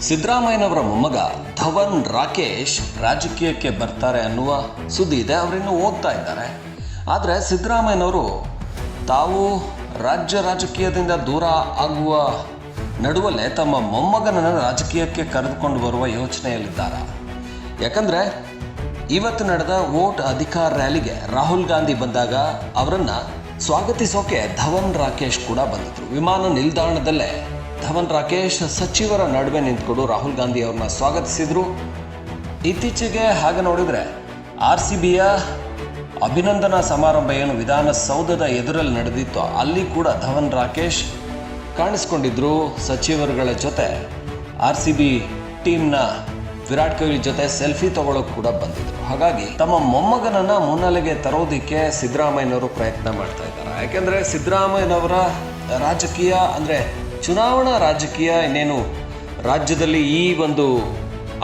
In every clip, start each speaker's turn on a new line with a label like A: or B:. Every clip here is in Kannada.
A: ಸಿದ್ದರಾಮಯ್ಯನವರ ಮೊಮ್ಮಗ ಧವನ್ ರಾಕೇಶ್ ರಾಜಕೀಯಕ್ಕೆ ಬರ್ತಾರೆ ಅನ್ನುವ ಸುದ್ದಿ ಇದೆ. ಅವರಿನ್ನು ಓದ್ತಾ ಇದ್ದಾರೆ. ಆದರೆ ಸಿದ್ದರಾಮಯ್ಯನವರು ತಾವು ರಾಜ್ಯ ರಾಜಕೀಯದಿಂದ ದೂರ ಆಗುವ ನಡುವಲ್ಲೇ ತಮ್ಮ ಮೊಮ್ಮಗನನ್ನು ರಾಜಕೀಯಕ್ಕೆ ಕರೆದುಕೊಂಡು ಬರುವ ಯೋಚನೆಯಲ್ಲಿದ್ದಾರೆ. ಯಾಕಂದರೆ ಇವತ್ತು ನಡೆದ ವೋಟ್ ಅಧಿಕಾರ ರ್ಯಾಲಿಗೆ ರಾಹುಲ್ ಗಾಂಧಿ ಬಂದಾಗ ಅವರನ್ನು ಸ್ವಾಗತಿಸೋಕೆ ಧವನ್ ರಾಕೇಶ್ ಕೂಡ ಬಂದಿದ್ರು. ವಿಮಾನ ನಿಲ್ದಾಣದಲ್ಲೇ ಧವನ್ ರಾಕೇಶ್ ಸಚಿವರ ನಡುವೆ ನಿಂತ್ಕೊಂಡು ರಾಹುಲ್ ಗಾಂಧಿ ಅವ್ರನ್ನ ಸ್ವಾಗತಿಸಿದ್ರು. ಇತ್ತೀಚೆಗೆ ಹಾಗೆ ನೋಡಿದರೆ ಆರ್ ಸಿ ಬಿಯ ಅಭಿನಂದನಾ ಸಮಾರಂಭ ಏನು ವಿಧಾನಸೌಧದ ಎದುರಲ್ಲಿ ನಡೆದಿತ್ತು ಅಲ್ಲಿ ಕೂಡ ಧವನ್ ರಾಕೇಶ್ ಕಾಣಿಸ್ಕೊಂಡಿದ್ರು ಸಚಿವರುಗಳ ಜೊತೆ. ಆರ್ ಸಿ ಬಿ ಟೀಮ್ನ ವಿರಾಟ್ ಕೊಹ್ಲಿ ಜೊತೆ ಸೆಲ್ಫಿ ತಗೊಳ್ಳೋಕೆ ಕೂಡ ಬಂದಿದ್ರು. ಹಾಗಾಗಿ ತಮ್ಮ ಮೊಮ್ಮಗನನ್ನ ಮುನ್ನೆಲೆಗೆ ತರೋದಿಕ್ಕೆ ಸಿದ್ದರಾಮಯ್ಯನವರು ಪ್ರಯತ್ನ ಮಾಡ್ತಾ ಇದ್ದಾರೆ. ಯಾಕೆಂದರೆ ಸಿದ್ದರಾಮಯ್ಯನವರ ರಾಜಕೀಯ ಅಂದ್ರೆ ಚುನಾವಣಾ ರಾಜಕೀಯ ಇನ್ನೇನು? ರಾಜ್ಯದಲ್ಲಿ ಈ ಒಂದು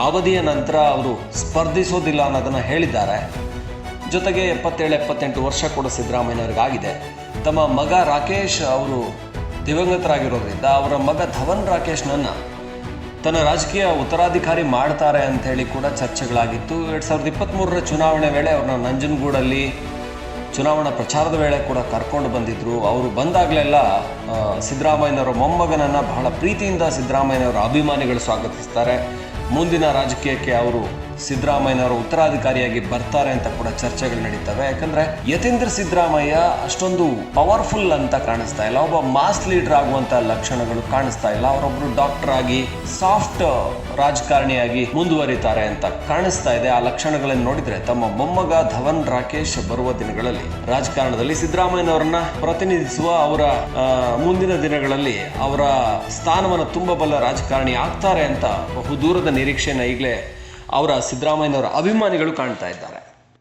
A: ಅವಧಿಯ ನಂತರ ಅವರು ಸ್ಪರ್ಧಿಸೋದಿಲ್ಲ ಅನ್ನೋದನ್ನು ಹೇಳಿದ್ದಾರೆ. ಜೊತೆಗೆ ಎಪ್ಪತ್ತೇಳು, ಎಪ್ಪತ್ತೆಂಟು ವರ್ಷ ಕೂಡ ಸಿದ್ದರಾಮಯ್ಯನವ್ರಿಗಾಗಿದೆ. ತಮ್ಮ ಮಗ ರಾಕೇಶ್ ಅವರು ದಿವಂಗತರಾಗಿರೋದ್ರಿಂದ ಅವರ ಮಗ ಧವನ್ ರಾಕೇಶ್ನನ್ನು ತನ್ನ ರಾಜಕೀಯ ಉತ್ತರಾಧಿಕಾರಿ ಮಾಡ್ತಾರೆ ಅಂಥೇಳಿ ಕೂಡ ಚರ್ಚೆಗಳಾಗಿತ್ತು. ಎರಡು ಸಾವಿರದ ಇಪ್ಪತ್ತ್ಮೂರರ ಚುನಾವಣೆ ವೇಳೆ ಅವ್ರನ್ನ ನಂಜನಗೂಡಲ್ಲಿ ಚುನಾವಣಾ ಪ್ರಚಾರದ ವೇಳೆ ಕೂಡ ಕರ್ಕೊಂಡು ಬಂದಿದ್ರು. ಅವರು ಬಂದಾಗಲೆಲ್ಲ ಸಿದ್ದರಾಮಯ್ಯನವರ ಮೊಮ್ಮಗನನ್ನು ಬಹಳ ಪ್ರೀತಿಯಿಂದ ಸಿದ್ದರಾಮಯ್ಯನವರ ಅಭಿಮಾನಿಗಳು ಸ್ವಾಗತಿಸ್ತಾರೆ. ಮುಂದಿನ ರಾಜಕೀಯಕ್ಕೆ ಅವರು ಸಿದ್ದರಾಮಯ್ಯನವರ ಉತ್ತರಾಧಿಕಾರಿಯಾಗಿ ಬರ್ತಾರೆ ಅಂತ ಕೂಡ ಚರ್ಚೆಗಳು ನಡೀತವೆ. ಯಾಕಂದ್ರೆ ಯತೀಂದ್ರ ಸಿದ್ದರಾಮಯ್ಯ ಅಷ್ಟೊಂದು ಪವರ್ಫುಲ್ ಅಂತ ಕಾಣಿಸ್ತಾ ಇಲ್ಲ. ಒಬ್ಬ ಮಾಸ್ ಲೀಡರ್ ಆಗುವಂತ ಲಕ್ಷಣಗಳು ಕಾಣಿಸ್ತಾ ಇಲ್ಲ. ಅವರೊಬ್ರು ಡಾಕ್ಟರ್ ಆಗಿ ಸಾಫ್ಟ್ ರಾಜಕಾರಣಿಯಾಗಿ ಮುಂದುವರಿತಾರೆ ಅಂತ ಕಾಣಿಸ್ತಾ ಇದೆ. ಆ ಲಕ್ಷಣಗಳನ್ನು ನೋಡಿದ್ರೆ ತಮ್ಮ ಮೊಮ್ಮಗ ಧವನ್ ರಾಕೇಶ್ ಬರುವ ದಿನಗಳಲ್ಲಿ, ರಾಜಕಾರಣದಲ್ಲಿ ಸಿದ್ದರಾಮಯ್ಯನವರನ್ನ ಪ್ರತಿನಿಧಿಸುವ ಅವರ ಮುಂದಿನ ದಿನಗಳಲ್ಲಿ ಅವರ ಸ್ಥಾನವನ್ನು ತುಂಬಬಲ್ಲ ರಾಜಕಾರಣಿ ಆಗ್ತಾರೆ ಅಂತ ಬಹು ದೂರದ ನಿರೀಕ್ಷೆನ ಈಗಲೇ ಅವರ ಸಿದ್ದರಾಮಯ್ಯನವರ ಅಭಿಮಾನಿಗಳು ಕಾಣ್ತಾ ಇದ್ದಾರೆ.